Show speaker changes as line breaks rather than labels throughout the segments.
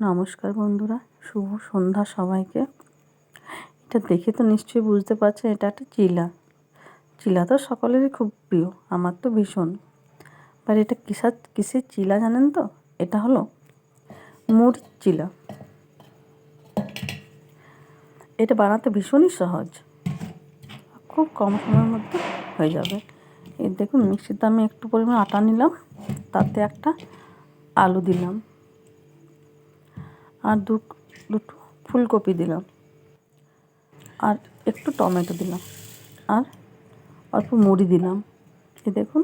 নমস্কার বন্ধুরা, শুভ সন্ধ্যা সবাইকে। এটা দেখে তো নিশ্চয়ই বুঝতে পারছেন, এটা একটা চিলা। চিলা তো সকলেরই খুব প্রিয়, আমার তো ভীষণ। আর এটা কিসার কিসের চিলা জানেন তো? এটা হলো মুড়ির চিলা। এটা বানাতে ভীষণই সহজ। খুব কম সময়ের মধ্যে হয়ে যাবে। এই দেখুন মিক্সিতে আমি একটু পরিমাণ আটা নিলাম, তাতে একটা আলু দিলাম। আর দু, দুটো ফুলকপি দিলাম। আর একটু টমেটো দিলাম। আর অল্প মুড়ি দিলাম। এ দেখুন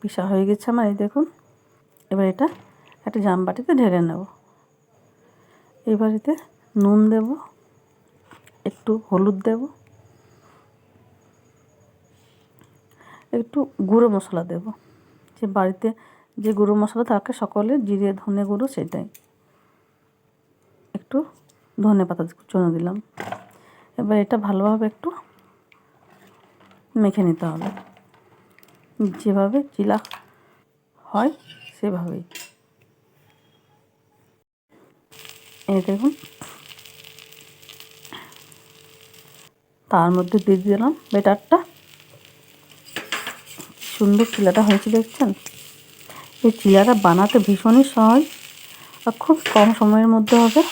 পিসা হয়ে গেছে আমার, এই দেখুন। এবার এটা একটা জামবাটিতে ঢেলে নেব। এবারেতে নুন দেব, একটু হলুদ দেবো। একটু গুঁড়ো মশলা দেব। যে বাড়িতে যে গুঁড়ো মশলা থাকে সকলে জিরে, ধনে গুঁড়ো সেটাই। একটু ধনে পাতা চুনো দিলাম। এবার এটা ভালোভাবে একটু মেখে নিতে হবে। যেভাবে চিলা হয় সেভাবেই। এই দেখুন। তার মধ্যে দিয়ে দিলাম বেটারটা সুন্দর চিলাটা হয়েছে দেখছেন? এই চিলাটা বানাতে ভীষণই সহজ আর খুব কম সময়ের মধ্যে হবে।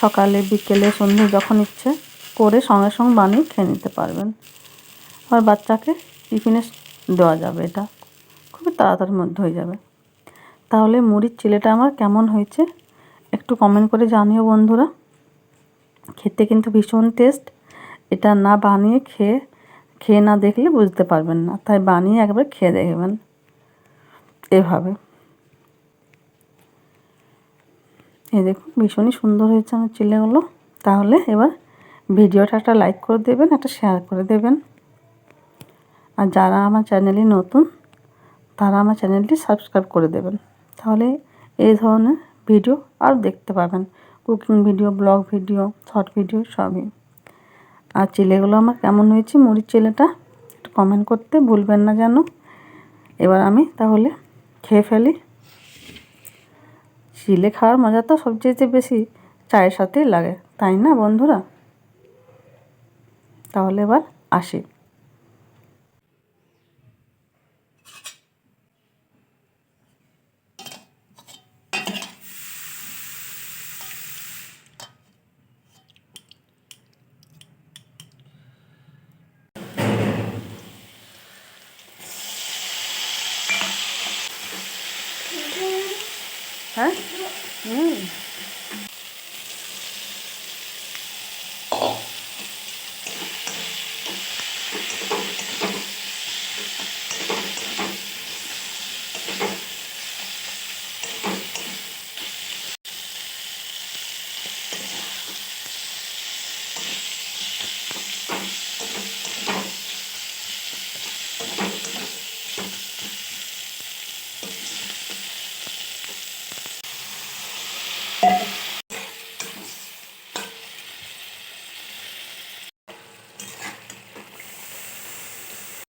সকালে, বিকেলে সন্ধ্যে যখন ইচ্ছে করে সঙ্গে সঙ্গে বানিয়ে খেয়ে নিতে পারবেন। আর বাচ্চাকে টিফিনে দেওয়া যাবে এটা। খুবই তাড়াতাড়ির মধ্যে হয়ে যাবে। তাহলে মুড়ির চিলেটা আমার কেমন হয়েছে একটু কমেন্ট করে জানিও বন্ধুরা। খেতে কিন্তু ভীষণ টেস্ট এটা না বানিয়ে খেয়ে খেয়ে না দেখলে বুঝতে পারবেন না। তাই বানিয়ে একবার খেয়ে দেখবেন। এভাবে। এই দেখুন, ভীষণই সুন্দর হয়েছে আমার চিলেগুলো। তাহলে এবার ভিডিওটা একটা লাইক করে দেবেন, একটা শেয়ার করে দেবেন। আর যারা আমার চ্যানেলে নতুন, তারা আমার চ্যানেলটি সাবস্ক্রাইব করে দেবেন। তাহলে এই ধরনের ভিডিও আর দেখতে পাবেন। Cooking video blog video short video সবই। আর চিলেগুলো আমার কেমন হয়েছে, মুড়ির চিলেটা একটু কমেন্ট করতে ভুলবেন না যেন। এবার আমি তাহলে খেয়ে ফেলি। চিলে খাওয়ার মজা তো সবচেয়ে বেশি চায়ের সাথেই লাগে, তাই না বন্ধুরা? তাহলে এবার আসি। হ্যাঁ? হুম।